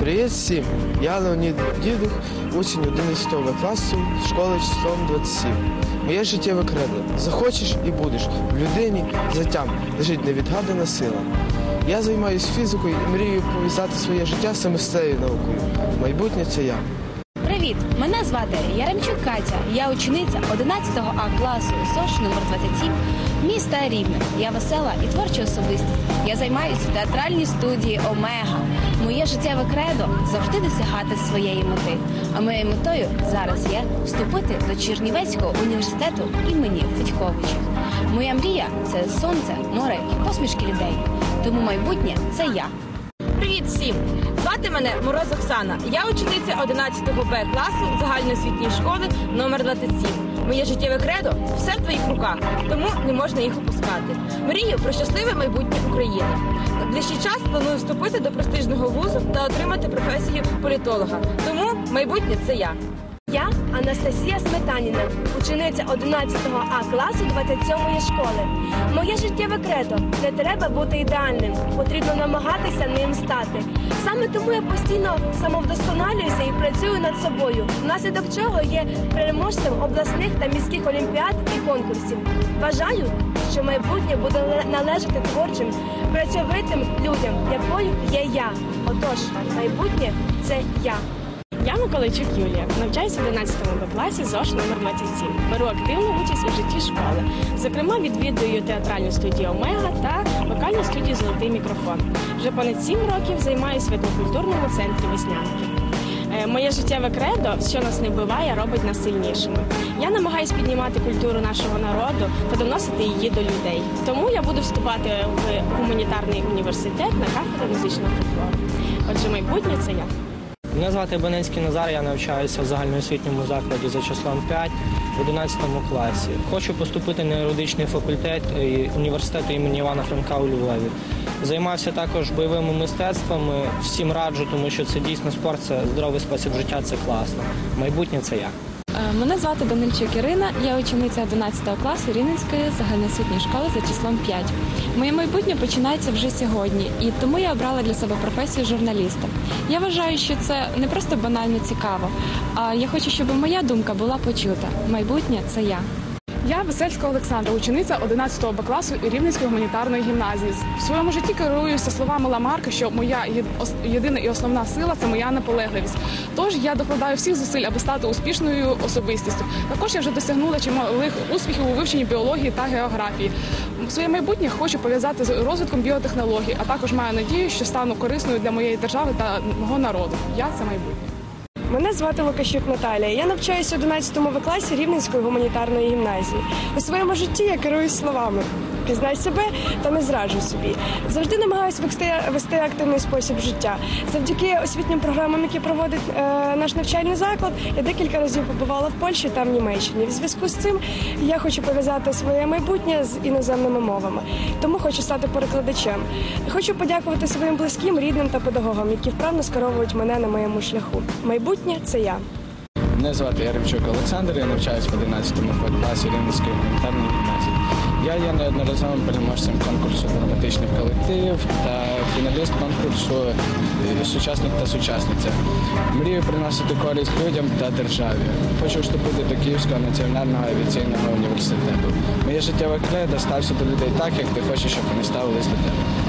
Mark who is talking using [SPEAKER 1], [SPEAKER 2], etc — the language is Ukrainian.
[SPEAKER 1] Привіт всім! Я Леонід Дідух, учень 11 класу школи числом 27. Моє життєве кредо. Захочеш і будеш. В людині затям лежить невідгадана сила. Я займаюся фізикою і мрію пов'язати своє життя з цією наукою. Майбутнє це я.
[SPEAKER 2] Привіт! Мене звати Яремчук Катя. Я учениця 11 А класу СОШ номер 27 міста Рівне. Я весела і творча особистість. Я займаюся в театральній студії Омега. Моє життєве кредо завжди досягати своєї мети. А моєю метою зараз є вступити до Чернівецького університету імені Федьковича. Моя мрія це сонце, море і посмішки людей. Тому майбутнє це я.
[SPEAKER 3] Привіт всім! Звати мене Мороз Оксана. Я учениця 11 Б класу загальноосвітньої школи номер 27. Моє життєве кредо все в твоїх руках, тому не можна їх опускати. Мрію про щасливе майбутнє України. На ближчий час планую вступити до престижного вузу та отримати професію політолога. Тому майбутнє це я.
[SPEAKER 4] Я Анастасія Сметаніна, учениця 11 А класу 27-ї школи. Моє життєве кредо не треба бути ідеальним, потрібно намагатися ним стати. Саме тому я постійно самовдосконалююся і працюю над собою, внаслідок чого є переможцем обласних та міських олімпіад і конкурсів. Вважаю, що майбутнє буде належати творчим, працьовитим людям, якою є я. Отож, майбутнє це я.
[SPEAKER 5] Я Миколайчук Юлія, навчаюся в 11 Б класі ЗОШ номер 27. Беру активну участь у житті школи. Зокрема, відвідую театральну студію Омега та вокальну студію Золотий мікрофон. Вже понад 7 років займаюся в етнокультурному центрі Веснянки. Е, Моє життєве кредо, що нас не вбиває, робить нас сильнішими. Я намагаюся піднімати культуру нашого народу та доносити її до людей. Тому я буду вступати в гуманітарний університет на кафедру музичного фольклору. Отже, майбутнє це я.
[SPEAKER 6] Мене звати Бенецький Назар, я навчаюся в загальноосвітньому закладі за числом 5 в 11 класі. Хочу поступити на юридичний факультет е, університету імені Івана Франка у Львові. Займався також бойовими мистецтвами. Всім раджу, тому що це дійсно спорт, це здоровий спосіб життя, це класно. Майбутнє це я.
[SPEAKER 7] Е, Мене звати Данильчук Ірина, я учениця 11 класу Рівненської загальноосвітньої школи за числом 5. Моє майбутнє починається вже сьогодні, і тому я обрала для себе професію журналіста. Я вважаю, що це не просто банально цікаво, а я хочу, щоб моя думка була почута. Майбутнє це я.
[SPEAKER 8] Я Весельська Олександра, учениця 11 Б класу Рівненської гуманітарної гімназії. В своєму житті керуюся словами Ламарка, що моя єдина і основна сила це моя наполегливість. Тож я докладаю всіх зусиль, аби стати успішною особистістю. Також я вже досягнула чималих успіхів у вивченні біології та географії. Своє майбутнє хочу пов'язати з розвитком біотехнологій, а також маю надію, що стану корисною для моєї держави та мого народу. Я це майбутнє.
[SPEAKER 4] Мене звати Лукащук Наталія. Я навчаюся в 11 класі Рівненської гуманітарної гімназії. У своєму житті я керуюсь словами. Пізнай себе та не зраджуй собі. Завжди намагаюся вести, активний спосіб життя. Завдяки освітнім програмам, які проводить е, наш навчальний заклад, я декілька разів побувала в Польщі та в Німеччині. В зв'язку з цим я хочу пов'язати своє майбутнє з іноземними мовами. Тому хочу стати перекладачем. Хочу подякувати своїм близьким, рідним та педагогам, які вправно скеровують мене на моєму шляху. Майбутнє це я.
[SPEAKER 9] Мене звати Яремчук Олександр, я навчаюся в 11 класі Рівненської гуманітарної гімназії. Я є неодноразовим переможцем конкурсу драматичних колективів та фіналіст конкурсу Сучасник та сучасниця. Мрію приносити користь людям та державі. Хочу вступити до Київського національного авіаційного університету. Моє життєве кле достався до людей так, як ти хочеш, щоб вони ставились до тебе.